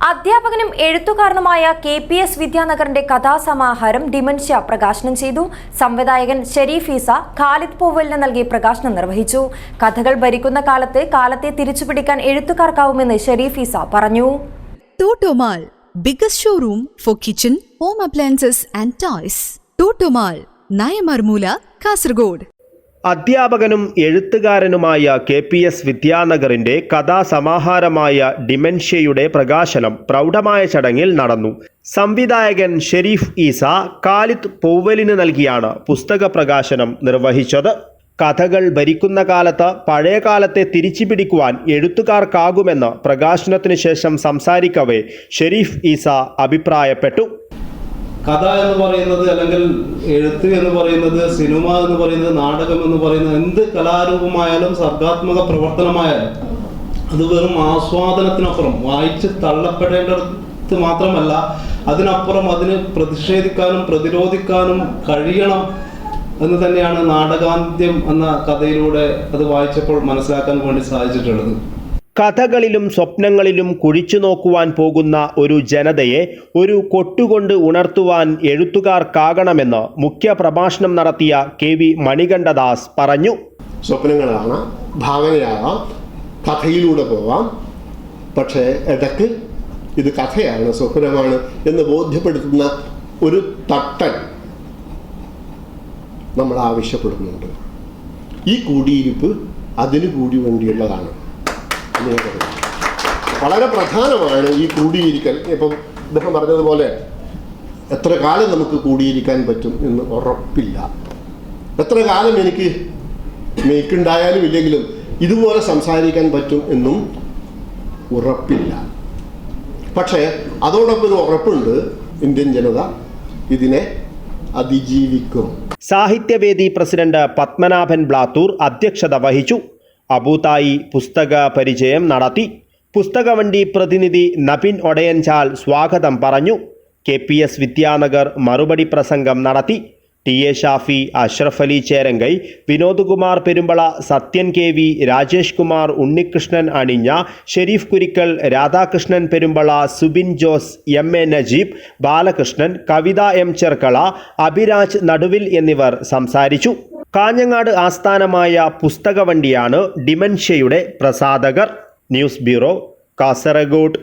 അധ്യാപകനും എഴുത്തുകാരനുമായ K P S വിദ്യാനഗറിന്റെ കഥാസമാഹാരം ഡിമൻഷ്യ പ്രകാശനം ചെയ്തു സംവിധായകൻ ഷെരീഫ് ഈസ ഖാലിദ് പൂവലിന് നൽകി പ്രകാശനം നിർവഹിച്ചു കഥകൾ ഭരിക്കുന്ന കാലത്ത് കാലത്തെ തിരിച്ചുപിടിക്കാൻ എഴുത്തുകാർക്കാവുമെന്ന് ഷെരീഫ് ഈസ പറഞ്ഞു Totomall biggest showroom for kitchen home appliances and toys. Totomall Nayanmarmoola Kasargod. അധ്യാപകനും എഴുത്തുകാരനുമായ കെ പി എസ് വിദ്യാനഗറിന്റെ കഥാസമാഹാരമായ ഡിമെൻഷ്യയുടെ പ്രകാശനം പ്രൗഢമായ ചടങ്ങിൽ നടന്നു. സംവിധായകൻ ഷെരീഫ് ഈസ കാലിത് പൗവലിന് നൽകിയാണ് പുസ്തക പ്രകാശനം നിർവഹിച്ചത്. കഥകൾ ഭരിക്കുന്ന കാലത്ത് പഴയ കാലത്തെ തിരിച്ചു പിടിക്കുവാൻ എഴുത്തുകാർക്കാകുമെന്ന് പ്രകാശനത്തിന് ശേഷം സംസാരിക്കവേ ഷെരീഫ് ഈസ അഭിപ്രായപ്പെട്ടു. കഥ എന്ന് പറയുന്നത് അല്ലെങ്കിൽ എഴുത്ത് എന്ന് പറയുന്നത് സിനിമ എന്ന് പറയുന്നത് നാടകം എന്ന് പറയുന്നത് എന്ത് കലാരൂപമായാലും സർഗാത്മക പ്രവർത്തനമായാലും അത് വെറും ആസ്വാദനത്തിനപ്പുറം വായിച്ച് തള്ളപ്പെടേണ്ടത് മാത്രമല്ല അതിനപ്പുറം അതിന് പ്രതിഷേധിക്കാനും പ്രതിരോധിക്കാനും കഴിയണം എന്ന് തന്നെയാണ് നാടകാന്ത്യം എന്ന കഥയിലൂടെ അത് വായിച്ചപ്പോൾ മനസ്സിലാക്കാൻ വേണ്ടി സാധിച്ചിട്ടുള്ളത്. കഥകളിലും സ്വപ്നങ്ങളിലും കുഴിച്ചു നോക്കുവാൻ പോകുന്ന ഒരു ജനതയെ ഒരു കൊട്ടുകൊണ്ട് ഉണർത്തുവാൻ എഴുത്തുകാർക്കാകണമെന്ന് മുഖ്യ പ്രഭാഷണം നടത്തിയ കെ വി മണികണ്ഠദാസ് പറഞ്ഞു. സ്വപ്നങ്ങളാണ് ഭാവനയാകാം കഥയിലൂടെ പോവാം. പക്ഷേ ഇടയ്ക്ക് ഇത് കഥയാണ് സ്വപ്നമാണ് എന്ന് ബോധ്യപ്പെടുത്തുന്ന ഒരു തട്ടൻ നമ്മൾ ആവശ്യപ്പെടുന്നുണ്ട്. ഈ കൂടിയിരിപ്പ് അതിനു കൂടി വേണ്ടിയുള്ളതാണ്. വളരെ പ്രധാനമാണ് ഈ കൂടിയിരിക്കൽ. ഇപ്പം ഇദ്ദേഹം പറഞ്ഞതുപോലെ എത്ര കാലം നമുക്ക് കൂടിയിരിക്കാൻ പറ്റും എന്ന് ഉറപ്പില്ല. എത്ര കാലം എനിക്ക് മേക്കുണ്ടായാലും ഇല്ലെങ്കിലും ഇതുപോലെ സംസാരിക്കാൻ പറ്റും എന്നും ഉറപ്പില്ല. പക്ഷേ അതോടൊപ്പം ഒരു ഉറപ്പുണ്ട്. ഇന്ത്യൻ ജനത ഇതിനെ അതിജീവിക്കും. സാഹിത്യവേദി പ്രസിഡന്റ് പത്മനാഭൻ ബ്ലാത്തൂർ അധ്യക്ഷത വഹിച്ചു. അബൂതായി പുസ്തക പരിചയം നടത്തി. പുസ്തകവണ്ടി പ്രതിനിധി നബിൻ ഒടയൻചാൽ സ്വാഗതം പറഞ്ഞു. കെ പി എസ് വിദ്യാനഗർ മറുപടി പ്രസംഗം നടത്തി. T A Shafi Ashraf Ali Cherangai Vinodkumar Perumbala Sathyan K V Rajesh Kumar Unnikrishnan Aninja Sharif Kurikkal Radhakrishnan Perumbala Subin Jose M A Najeeb Balakrishnan Kavitha M Cherkala Abhiraj Naduvil എന്നിവർ സംസാരിച്ചു. കാഞ്ഞങ്ങാട് ആസ്ഥാനമായ പുസ്തകവണ്ടിയാണ് ഡിമൻഷ്യയുടെ പ്രസാധകർ. News bureau Kasargod.